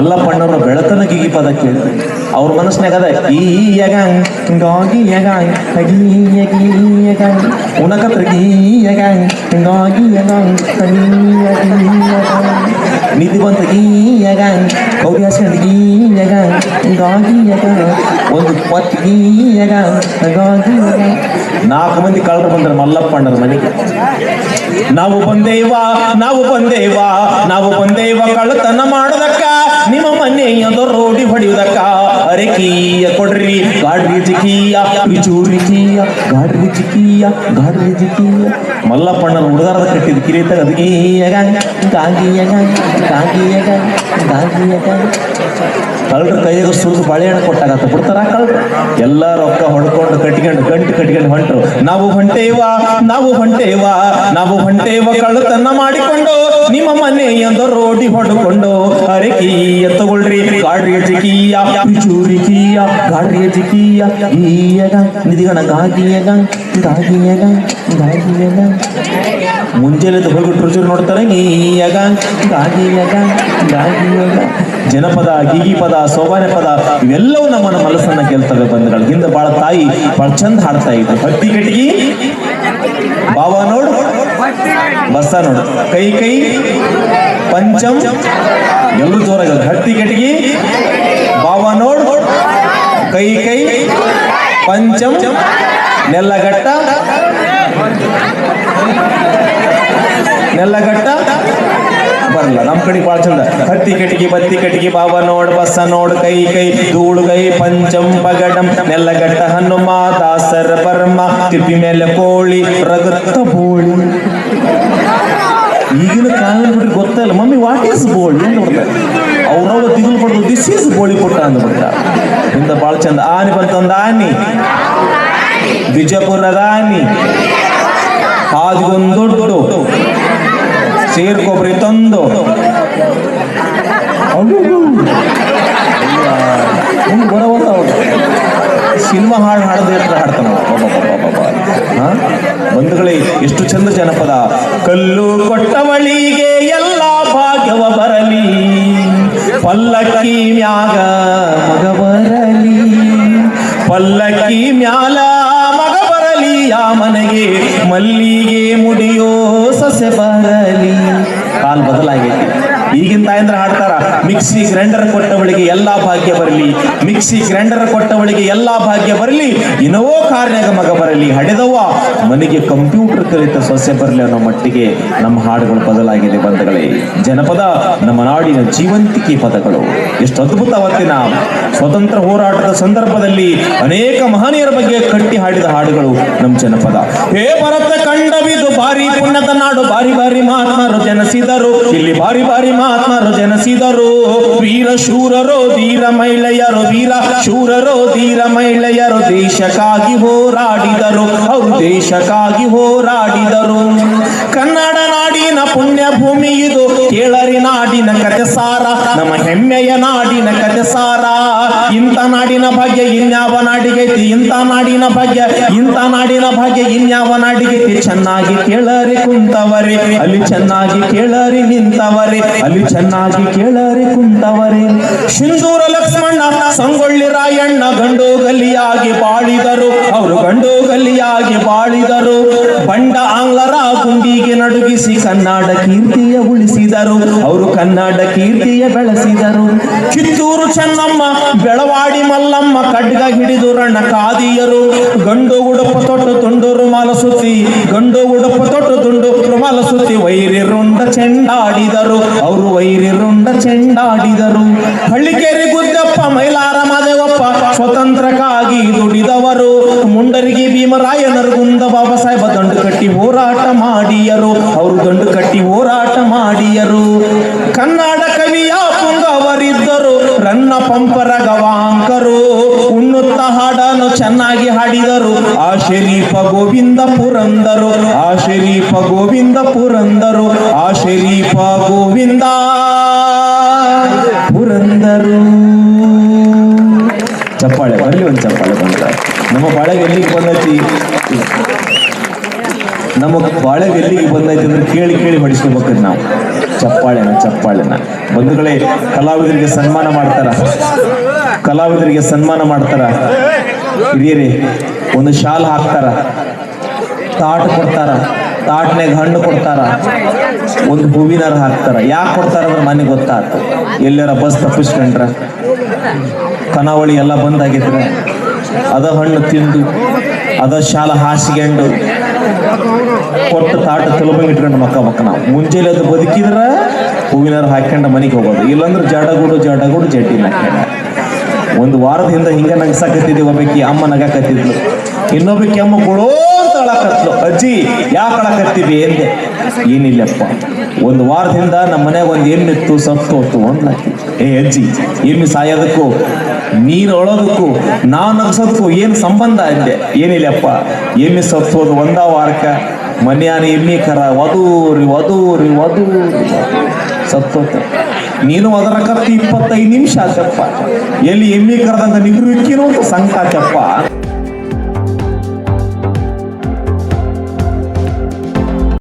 ಮಲ್ಲಪ್ಪಣ್ಣವ್ರ ಬೆಳತನ ಗಿಗಿ ಪದ ಕೇಳಿ ಅವ್ರ ಮನಸ್ಸಿನಾಗ ಅದ, ಈ ಯಗಾಂಗ್ ಹಿಂಗಾಗಿ ಯಗಿ ಹಿಂಗಾಗಿ ಯಗಿ ನಿಧಿ ಬಂತ ಗೀ ಗೀ ಹಿಂಗಾಗಿ ಯಗಾಂಗ್ ಒಂದು ಪತ್ ಗೀ ಯಗಾಂಗ್ ನಾಲ್ಕು ಮಂದಿ ಕಳ್ಳರು ಬಂದ್ರೆ ಮಲ್ಲಪ್ಪಣ್ಣರ ಮನೆಗೆ. ನಾವು ಬಂದೇವಾ ನಾವು ಬಂದೇವಾ ನಾವು ಬಂದೇವಾ ಕಳ್ಳತನ ಮಾಡೋದಕ್ಕ ನಿಮ್ಮ ಮನೆಯದು ರೋಡಿ ಹೊಡೆಯುವುದಕ್ಕ ಅರೆ ಕೀಯ ಕೊಡ್ರಿ. ಗಾಡ್ರಿ ಜಿಕೀಯ ಗಾಡ್ರಿ ಜಿಕೀಯ ಮಲ್ಲಪ್ಪಣ್ಣನ ಹುಡುಗಾರದ ಕಟ್ಟಿದ ಕಿರಿಯ ಅದು. ಗೀಯಗ ಗಾಗಿಯಗ ಗಾಗಿಯಗ ಗಾಗಿಯಗ ಕಳ್ಳರ ಕೈಯಾಗ ಸುರಿದು ಬಾಳೆಹಣ್ಣು ಕೊಟ್ಟಾಗತ್ತ. ಬಿಡ್ತಾರ ಕಳ್ಳರು? ಎಲ್ಲ ರೊಕ್ಕ ಹೊಡ್ಕೊಂಡು ಕಟ್ಕೊಂಡು ಗಂಟು ಕಟ್ಕೊಂಡು ಹೊಂಟ್ರು. ನಾವು ಹೊಂಟೇವಾ ನಾವು ಹೊಂಟೇವಾ, ನಾವು ಹೊಂಟೇವ ಕಳ್ಳತನ ಮಾಡಿಕೊಂಡು ನಿಮ್ಮ ಎಂದು ರೋಡಿ ಹೊಡ್ಕೊಂಡು, ಅರೆ ಕೀಯ ತಗೊಳ್ರಿ, ಗಾಡ್ರಿಯ ಜಿಕೀಯ ಚೂರಿ ಕೀಯ, ಗಾಡ್ರಿಯ ಜಿಕೀಯ ಈಯಗ ನಿಧಿಗಣ ಗಾಗಿಯಗ ಗಾಗಿಯಗ ಗಾಗಿಯಗ. ಮುಂಜಾನೆ ಹೋಗಿ ಟ್ರೂಜರ್ ನೋಡ್ತಾರೆ, ನೀಯಗ, ಗಾಗಿಯಗ ಗಾಗಿಯಗ. ಜನಪದ, ಗೀಗಿ ಪದ, ಸೋಬಾನೆ ಪದ, ಇವೆಲ್ಲವೂ ನಮ್ಮನ್ನ ಮನಸ್ಸನ್ನ ಕೇಳ್ತವೆ ಬಂಧುಗಳು. ಹಿಂದೆ ಬಾಳ ತಾಯಿ, ಬಾಳ ಚಂದ ಹಾಡ್ತಾ ಇದ್ರು ಹತ್ತಿ ಕಟ್ಟಿಗೆ ಬಾಬಾ ನೋಡು. ಬಸ್ಸ ನೋಡು. ಕೈ ಕೈ ಪಂಚಂ ಎಲ್ಲರೂ ಜೋರಾಗಿ ಹಟ್ಟಿ, ಕಟ್ಟಿಗೆ. ಬಾವ ನೋಡು. ಕೈ ಕೈ ಪಂಚಂ ನೆಲ್ಲಗಟ್ಟ ನೆಲ್ಲಗಟ್ಟ ಬರಲ್ಲ ನಮ್ಮ ಕಡೆ ಭಾಳ ಚಂದ. ಹತ್ತಿ ಕಟ್ಟಿಗೆ, ಬತ್ತಿ, ಕಟ್ಟಿಗೆ ಬಾವ ನೋಡ್, ಬಸ್ಸ ನೋಡ್, ಕೈ ಕೈ ಧೂಳುಗೈ ಪಂಚಂ ಪಗಡಂ. ನೆಲ್ಲಗಟ್ಟ ಹನುಮ, ದಾಸರ ಪರಮ ತಿಪ್ಪಿ ಮೇಲೆ ಕೋಳಿ ರಗತ್ತ ಬೋಳಿ. ಈಗಿನ ಕಾಲ ಬಿಟ್ಟು ಗೊತ್ತಲ್ಲ ಮಮ್ಮಿ ವಾಟ್ ಈಸ್ ಬೋಳಿ ಅಂತ ನೋಡ್ತಾರೆ ಅವ್ರವ್ರ ತಿಂಗಳು ಪಡೆದು ದಿಸ್ ಈಸ್ ಬೋಳಿ ಕೊಟ್ಟ ಅಂದ್ಬಿಡ್ತಾರೆ ಇಂದ ಭಾಳ ಚಂದ. ಆನಿ ಬಂತಂದ ಆನಿ. ವಿಜಯಪುರದ ಆನಿ. ಹಾದಿಗೊಂದು ದೊಡ್ಡ. ಸೇರ್ಕೊಬ್ರಿ ತಂದು. ಬರವಂತ ಬರವತ್ತ ಸಿನಿಮಾ ಹಾಡು ಹಾಡದೇ ಹತ್ರ ಹಾಡ್ತಾನ. ಬಂಧುಗಳೇ, ಎಷ್ಟು ಚಂದ ಜನಪದ. ಕಲ್ಲು ಕೊಟ್ಟವಳಿಗೆ ಎಲ್ಲ ಭಾಗ್ಯವ ಬರಲಿ. ಪಲ್ಲಕ್ಕಿ ಮ್ಯಾಗ ಮಗ ಬರಲಿ. ಪಲ್ಲಕ್ಕಿ ಮ್ಯಾಲ ಮಗ ಬರಲಿ. ಆ ಮನೆಗೆ ಮಲ್ಲಿಗೆ ಮುಡಿಯೋ ಸಸೆ ಬರಲಿ. ಕಾಲ್ ಬದಲಾಗೈತಿ. ಈಗಿನ ತಾಯಂದ್ರ ಹಾಡ್ತಾರ, ಮಿಕ್ಸಿ ಗ್ರೈಂಡರ್ ಕೊಟ್ಟವಳಿಗೆ ಎಲ್ಲಾ ಭಾಗ್ಯ ಬರಲಿ, ಮಿಕ್ಸಿ ಗ್ರೈಂಡರ್ ಕೊಟ್ಟವಳಿಗೆ ಎಲ್ಲಾ ಭಾಗ್ಯ ಬರಲಿ, ಇನ್ನವೋ ಕಾರ್ಯಾಗ ಮಗ ಬರಲಿ, ಹಡೆದವ್ವ, ಮನೆಗೆ ಕಂಪ್ಯೂಟರ್ ಕಲಿತ ಸೊಸೆ ಬರಲಿ ಅನ್ನೋ ಮಟ್ಟಿಗೆ ನಮ್ಮ ಹಾಡುಗಳು ಬದಲಾಗಿದೆ ಬಂಧುಗಳೇ. ಜನಪದ ನಮ್ಮ ನಾಡಿನ ಜೀವಂತಿಕೆ ಪದಗಳು. ಎಷ್ಟು ಅದ್ಭುತ ಅವತ್ತಿನ ಸ್ವತಂತ್ರ ಹೋರಾಟದ ಸಂದರ್ಭದಲ್ಲಿ ಅನೇಕ ಮಹನೀಯರ ಬಗ್ಗೆ ಕಟ್ಟಿ ಹಾಡಿದ ಹಾಡುಗಳು ನಮ್ಮ ಜನಪದ. ಹೇ ಭರತ ಕಂಡವಿದು ಭಾರಿ ಪುಣ್ಯದ ನಾಡು ಬಾರಿ ಬಾರಿ ಮಹಾತ್ಮರು ಜನಿಸಿದರು. ಇಲ್ಲಿ ಬಾರಿ ಬಾರಿ ಮಹಾತ್ಮರು ಜನಿಸಿದರು. ವೀರ ಶೂರರು, ವೀರ ಮಹಿಳೆಯರು, ವೀರ ಶೂರರೋ, ವೀರ ಮಹಿಳೆಯರು ದೇಶಕ್ಕಾಗಿ ಹೋರಾಡಿದರು. ಅವರು ದೇಶಕ್ಕಾಗಿ ಹೋರಾಡಿದರು. ಕನ್ನಡ ನಾಡಿನ ಪುಣ್ಯ ಭೂಮಿ ಇದು. ಕೇಳರಿ ನಾಡಿನ ಕತೆ ಸಾರ ನಮ್ಮ ಹೆಮ್ಮೆಯ ನಾಡಿನ ಕತೆ ಸಾರ ಇಂಥ ನಾಡಿನ ಭಾಗ್ಯ ಇನ್ಯಾವ ನಾಡಿಗೈತಿ ಇಂಥ ನಾಡಿನ ಭಾಗ್ಯ, ಇಂಥ ನಾಡಿನ ಭಾಗ್ಯ ಇನ್ಯಾವ ನಾಡಿಗೈತಿ ಚೆನ್ನಾಗಿ ಕೇಳರಿ ಕುಂತವರೇ, ಅಲ್ಲಿ ಚೆನ್ನಾಗಿ ಕೇಳರಿ ನಿಂತವರೇ, ಅಲ್ಲಿ ಚೆನ್ನಾಗಿ ಕೇಳರಿ ಕುಂತವರೇ. ಸಿಂಧೂರ ಲಕ್ಷ್ಮಣ ಸಂಗೊಳ್ಳಿ ರಾಯಣ್ಣ ಗಂಡು ಗಲ್ಲಿಯಾಗಿ ಬಾಳಿದರು. ಅವರು ಗಂಡು ಗಲ್ಲಿಯಾಗಿ ಬಾಳಿದರು. ಬಂಡ ಗುಂಡಿಗೆ ನಡುಗಿಸಿ ಕನ್ನಡ ಕೀರ್ತಿಯ ಉಳಿಸಿದರು. ಅವರು ಕನ್ನಡ ಕೀರ್ತಿಯ ಬೆಳೆಸಿದರು. ಕಿತ್ತೂರು ಚೆನ್ನಮ್ಮ, ಬೆಳವಾಡಿ ಮಲ್ಲಮ್ಮ, ಖಡ್ಗ ಹಿಡಿದು ರಣ ಕಾದಿಯರು ಗಂಡು ಉಡುಪು ತೊಟ್ಟು ತುಂಡುರು ರುಮಾಲ ಸುತ್ತಿ ಗಂಡು ಉಡುಪು ತೊಟ್ಟು ತುಂಡು ಮಾಲಸುತ್ತಿ ವೈರಿ ರುಂಡ ಚೆಂಡಾಡಿದರು. ಅವರು ವೈರಿ ರುಂಡ ಚೆಂಡಾಡಿದರು. ಹಳ್ಳಿಕೇರಿ ಗುದ್ದಪ್ಪ ಮೈಲಾರ ಸ್ವತಂತ್ರಕ್ಕಾಗಿ ದುಡಿದವರು. ಮುಂಡರಿಗೆ ಭೀಮರಾಯನರು ಗುಂದ ಬಾಬಾ ಸಾಹೇಬ ದಂಡು ಕಟ್ಟಿ ಹೋರಾಟ ಮಾಡಿಯರು. ಅವರು ದಂಡು ಕಟ್ಟಿ ಹೋರಾಟ ಮಾಡಿಯರು. ಕನ್ನಡ ಕವಿಯ ಪುಂಗವರಿದ್ದರು ರನ್ನ ಪಂಪರ ಗವಾಂಕರು ಉಣ್ಣುತ್ತ ಹಾಡನ್ನು ಚೆನ್ನಾಗಿ ಹಾಡಿದರು. ಆ ಶರೀಫ ಗೋವಿಂದ ಪುರಂದರು ಆ ಶರೀಫ ಗೋವಿಂದ ಪುರಂದರು ಆ ಶರೀಫ ಗೋವಿಂದ ಚಪ್ಪಾಳೆ ಪಳಗೊಂಡ ಬಂದ ನಮ್ಮ ಬಾಳೆಗೆ ಎಲ್ಲಿಗೆ ಬಂದೈತಿ? ನಮ್ಮ ಬಾಳೆಗೆ ಎಲ್ಲಿಗೆ ಬಂದೈತಿ ಅಂದ್ರೆ ಕೇಳಿ ಕೇಳಿ ಮಾಡಿಸ್ಕೋಬೇಕ್ರಿ ನಾವು. ಚಪ್ಪಾಳೆನ ಚಪ್ಪಾಳೆನ. ಬಂಧುಗಳೇ, ಕಲಾವಿದರಿಗೆ ಸನ್ಮಾನ ಮಾಡ್ತಾರ. ಕಲಾವಿದರಿಗೆ ಸನ್ಮಾನ ಮಾಡ್ತಾರ. ಹಿರಿಯರಿ, ಒಂದು ಶಾಲ್ ಹಾಕ್ತಾರ. ತಾಟ್ ಕೊಡ್ತಾರ. ತಾಟ್ನಾಗ ಹಣ್ಣು ಕೊಡ್ತಾರ. ಒಂದು ಹೂವಿನಾರ ಹಾಕ್ತಾರ. ಯಾಕೆ ಕೊಡ್ತಾರ ಅಂದ್ರೆ ಮನೆ ಗೊತ್ತಾಯ್ತು ಎಲ್ಲಾರ ಬಸ್ ತಪ್ಪಿಸ್ಕೊಂಡ್ರ. ಕನಾವಳಿ ಎಲ್ಲ ಬಂದಾಗಿದ್ರೆ ಅದ ಹಣ್ಣು ತಿಂದು, ಅದ ಶಾಲ ಹಾಸಿಗೆಂಡು ಕೊಟ್ಟು ತಾಟ ತಲುಪಂಗೆ ಇಟ್ಕೊಂಡು ಮಕ್ಕ ಮಕ್ಕ ನಾವು. ಮುಂಜಾನೆ ಅದು ಬದುಕಿದ್ರೆ ಹೂವಿನಾರ ಹಾಕ್ಕೊಂಡು ಮನೆಗೆ ಹೋಗೋದು. ಇಲ್ಲಾಂದ್ರೆ ಜಾಡಗೂಡು ಜಾಡಗೂಡು ಜಡ್ಡಿ ಹಾಕ್ಯಂಡ. ಒಂದು ವಾರದ ಹಿಂದೆ ಹಿಂಗೆ ನಗಸಾಕತ್ತಿದ್ದೆ ಒಬ್ಬಾಕಿ ಅಮ್ಮ ನಗಾಕತ್ತಿದ್ಲು. ಇನ್ನೊಬ್ಬಕಿ ಅಮ್ಮ ಕೊಡೋ ಅಂತ ಅಜ್ಜಿ, ಯಾಕೆ ಅಳಕತ್ತಿವಿ ಎಂದೆ. ಏನಿಲ್ಲಪ್ಪ. ಒಂದು ವಾರದಿಂದ ನಮ್ಮ ಮನೆಗೆ ಒಂದು ಎಮ್ಮಿತ್ತು ಸತ್ತು ಹೋತು ಅಂದ್ಲಾಕಿ. ಏ ಅಜ್ಜಿ, ಎಮ್ಮಿ ಸಾಯೋದಕ್ಕೂ ನೀನು ನಾನು ನಗ್ಸೋದಕ್ಕೂ ಏನು ಸಂಬಂಧ ಅಂದೆ? ಏನಿಲ್ಲಪ್ಪ, ಎಮ್ಮಿ ಸತ್ಸೋದು ಒಂದ ವಾರಕ್ಕ ಮನ್ಯಾನ ಎಮ್ಮಿ ಕರ ವಧೂರಿ ವಧೂರಿ ವದೂರಿ. ಸತ್ತೋತ. ನೀನು ಅದರ ಕತ್ತಿ ಇಪ್ಪತ್ತೈದು ನಿಮಿಷ ಆಚಪ್ಪ ಎಲ್ಲಿ ಎಮ್ಮಿ ಕರದಂತ ನಿಗ್ರು ಇಕ್ಕಿರೋ ಅಂತ